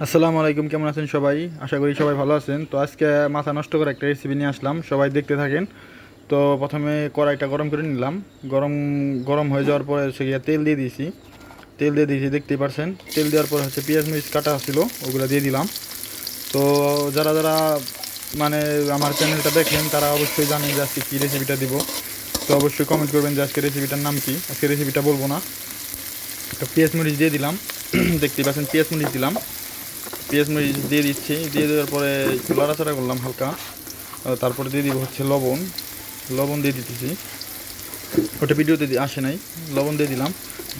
আসসালামু আলাইকুম, কেমন আছেন সবাই? আশা করি সবাই ভালো আছেন। তো আজকে মাথা নষ্ট করে একটা রেসিপি নিয়ে আসলাম, সবাই দেখতে থাকেন। তো প্রথমে কড়াইটা গরম করে নিলাম। গরম গরম হয়ে যাওয়ার পরে হচ্ছে গিয়ে তেল দিয়ে দিয়েছি। তেল দিয়ে দিয়েছি, দেখতেই পারছেন। তেল দেওয়ার পরে হচ্ছে পেঁয়াজ মরিচ কাটা ছিল, ওগুলো দিয়ে দিলাম। তো যারা যারা মানে আমার চ্যানেলটা দেখেন, তারা অবশ্যই জানেন যে আজকে কী রেসিপিটা দিব। তো অবশ্যই কমেন্ট করবেন যে আজকে রেসিপিটার নাম কি। আজকে রেসিপিটা বলব না। তো পেঁয়াজ মরিচ দিয়ে দিলাম। দেখতেই পাচ্ছেন, পেঁয়াজ মরিচ দিলাম। পেঁয়াজ মরিচ দিয়ে দিচ্ছি, দিয়ে দেওয়ার পরে একটু লাড়াচাড়া করলাম হালকা। তারপরে দিয়ে দিব হচ্ছে লবণ। লবণ দিয়ে দিতেছি। ওটা ভিডিওতে আসে নাই। লবণ দিয়ে দিলাম।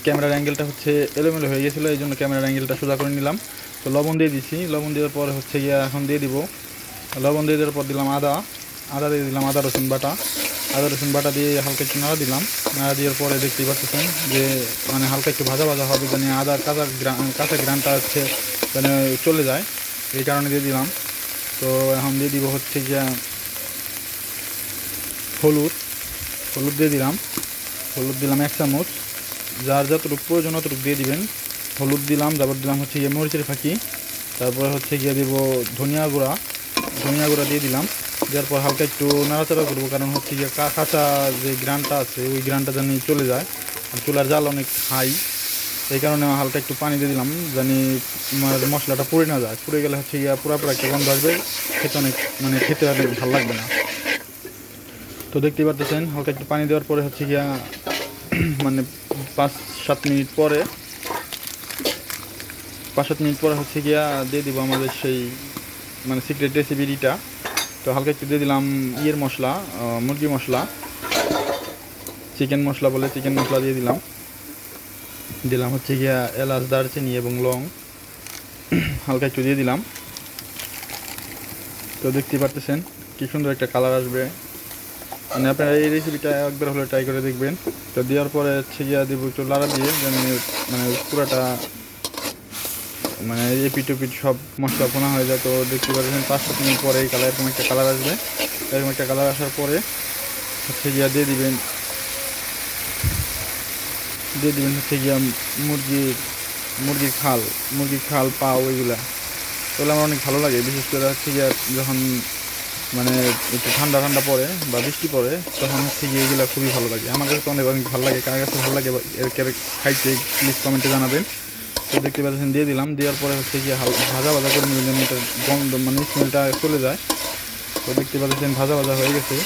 ক্যামেরার অ্যাঙ্গেলটা হচ্ছে এলোমেলো হয়ে গেছিল, এই জন্য ক্যামেরার অ্যাঙ্গেলটা সোজা করে নিলাম। তো লবণ দিয়ে দিচ্ছি লবণ দেওয়ার পরে হচ্ছে গিয়ে এখন দিয়ে দিব। লবণ দিয়ে দেওয়ার পর দিলাম আদা। আদা দিয়ে দিলাম আদা, রসুন বাটা। আদা, রসুন বাটা দিয়ে হালকা একটু নাড়া দিলাম। নাড়া দেওয়ার পরে দেখতেই পাচ্ছেন যে মানে হালকা একটু ভাজা ভাজা হবে। যেন আদার কাঁচা গ্রান কাঁচা গ্রানটা হচ্ছে যেন চলে যায়, এই কারণে দিয়ে দিলাম। তো এখন দিয়ে দিব হচ্ছে গিয়া হলুদ। হলুদ দিয়ে দিলাম। হলুদ দিলাম এক চামচ। যার যতটুকু প্রয়োজন অতটুকু দিয়ে দিবেন। হলুদ দিলাম, তারপর দিলাম হচ্ছে গিয়ে মরিচের ফাঁকি। তারপরে হচ্ছে গিয়ে দিব ধনিয়া গুঁড়া। ধনিয়া গুঁড়া দিয়ে দিলাম। দেওয়ার পর হালকা একটু নাড়াচাড়া করব, কারণ হচ্ছে গিয়ে কাঁচা যে গ্রানটা আছে, ওই গ্রানটা যেন চলে যায়। আর চুলার জাল অনেক হাই। এই কারণে হালকা একটু পানি দিয়ে দিলাম, জানি মশলাটা পুড়ে না যায়। পুড়ে গেলে হচ্ছে গিয়া পুরো পুরো একটা গন্ধ আসবে, খেতে অনেক মানে খেতে আর ভালো লাগবে না। তো দেখতেই পারতেছেন, হালকা একটু পানি দেওয়ার পরে হচ্ছে গিয়া মানে পাঁচ, সাত মিনিট পরে, পাঁচ, সাত মিনিট পরে হচ্ছে গিয়া দিয়ে দিব আমাদের সেই মানে সিক্রেট রেসিপিটা তো হালকা একটু দিয়ে দিলাম ইয়ের মশলা মুরগি মশলা। চিকেন মশলা বলে চিকেন মশলা দিয়ে দিলাম। দিলাম হচ্ছে গিয়া এলাচ, দারচিনি এবং লং। হালকা একটু দিয়ে দিলাম। তো দেখতেই পারতেছেন, কি সুন্দর একটা কালার আসবে। মানে আপনারা এই রেসিপিটা একবার হলে ট্রাই করে দেখবেন। তো দেওয়ার পরে হচ্ছে গিয়া দিব একটু লাড়া দিয়ে যেন মানে পুরাটা মানে এপিট ওপিট সব মশলা পোনা হয়ে যায়। তো দেখতে পাচ্ছেন পাঁচ সাত মিনিট পরে এই কালার এরকম একটা কালার আসবে। এরকম একটা কালার আসার পরে হচ্ছে গিয়া দিয়ে দিবেন দিয়ে দিবেন হচ্ছে গিয়া মুরগির মুরগির খাল মুরগির খাল পা ওইগুলা ওগুলো আমার অনেক ভালো লাগে, বিশেষ করে হচ্ছে গিয়া যখন মানে একটু ঠান্ডা ঠান্ডা পড়ে বা বৃষ্টি পড়ে, তখন হচ্ছে গিয়ে এগুলো খুবই ভালো লাগে। আমার কাছে তো অনেক অনেক ভালো লাগে, কার কাছে ভালো লাগে এর কে খাইতে প্লিজ কমেন্টে জানাবেন। তো দেখতে পাচ্ছেন, দিয়ে দিলাম, দেওয়ার পরে হচ্ছে গিয়ে ভাজা ভাজা করে নেবেন, যেন এটা গন্ধ মানে স্মেলটা চলে যায়। তো দেখতে পাচ্ছেন, ভাজা ভাজা হয়ে গেছে।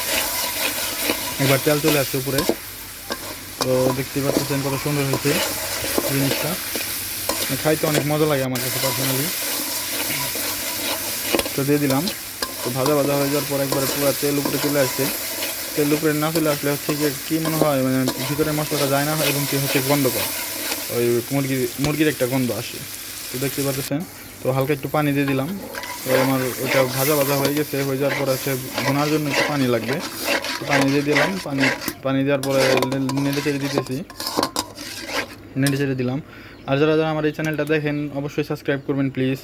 এবার তেল চলে আসছে উপরে। তো দেখতে পাচ্ছেন কত সুন্দর হয়েছে জিনিসটা। খাইতে অনেক মজা লাগে আমার কাছে পার্সোনালি তো দিয়ে দিলাম। তো ভাজা ভাজা হয়ে যাওয়ার পর একবারে পুরো তেল উপরে চলে আসছে। তেল উপরে না চলে আসলে হচ্ছে কী মনে হয় মানে ভিতরে মশলাটা যায় না এবং কি হচ্ছে গন্ধ পায়। ওই মুরগির মুরগির একটা গন্ধ আসে। তো দেখতে পাচ্ছেন তো হালকা একটু পানি দিয়ে দিলাম। তো আমার ওটা ভাজা ভাজা হয়ে গেছে, হয়ে যাওয়ার পর হচ্ছে ভোনার জন্য একটু পানি লাগবে। পানি দিয়ে দিলাম, পানি পানি দেওয়ার পরে নেড়ে চেড়ে দিতেছি। নেড়ে চেড়ে দিলাম। আর যারা যারা আমার এই চ্যানেলটা দেখেন, অবশ্যই সাবস্ক্রাইব করবেন প্লিজ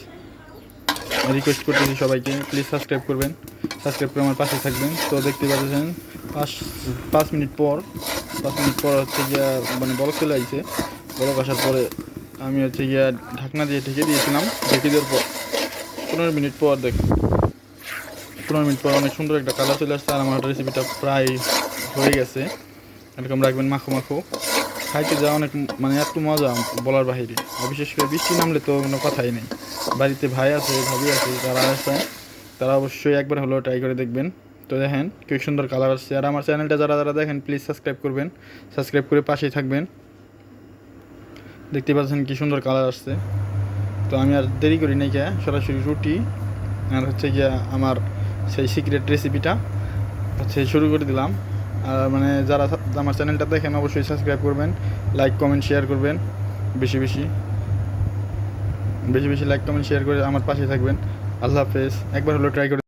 রিকোয়েস্ট করতেছি সবাইকে প্লিজ সাবস্ক্রাইব করবেন। সাবস্ক্রাইব করে আমার পাশে থাকবেন। তো দেখতে পাচ্ছেন, পাঁচ পাঁচ মিনিট পর, পাঁচ মিনিট পর হচ্ছে গিয়া মানে বরফ চলে আসছে বরফ আসার পরে আমি হচ্ছে গিয়া ঢাকনা দিয়ে ঢেকে দিয়েছিলাম। ঢেকে দেওয়ার পর পনেরো মিনিট পর দেখ, পনেরো মিনিট পর অনেক সুন্দর একটা কালার চলে আসছে আর আমার রেসিপিটা প্রায় হয়ে গেছে। এরকম রাখবেন মাখো মাখো। খাইতে যাওয়া অনেক মানে এত মজা বলার বাহিরে। বিশেষ করে বৃষ্টি নামলে তো কোনো কথাই নেই। বাড়িতে ভাই আছে, ভাবি আছে, যারা আছে, তারা অবশ্যই একবার হলেও ট্রাই করে দেখবেন। তো দেখেন, কি সুন্দর কালার আসছে। আর আমার চ্যানেলটা যারা যারা দেখেন প্লিজ সাবস্ক্রাইব করবেন। সাবস্ক্রাইব করে পাশেই থাকবেন। দেখতে পাচ্ছেন কি সুন্দর কালার আসছে। তো আমি আর দেরি করি নাই গিয়া সরাসরি রুটি আর হচ্ছে গিয়া আমার সেই সিক্রেট রেসিপিটা হচ্ছে শুরু করে দিলাম। আর মানে যারা আমার চ্যানেলটা দেখেন অবশ্যই সাবস্ক্রাইব করবেন লাইক কমেন্ট শেয়ার করবেন। বেশি বেশি বেশি বেশি লাইক কমেন্ট শেয়ার করে আমার পাশে থাকবেন। আল্লাহ হাফেজ, একবার হলো ট্রাই করে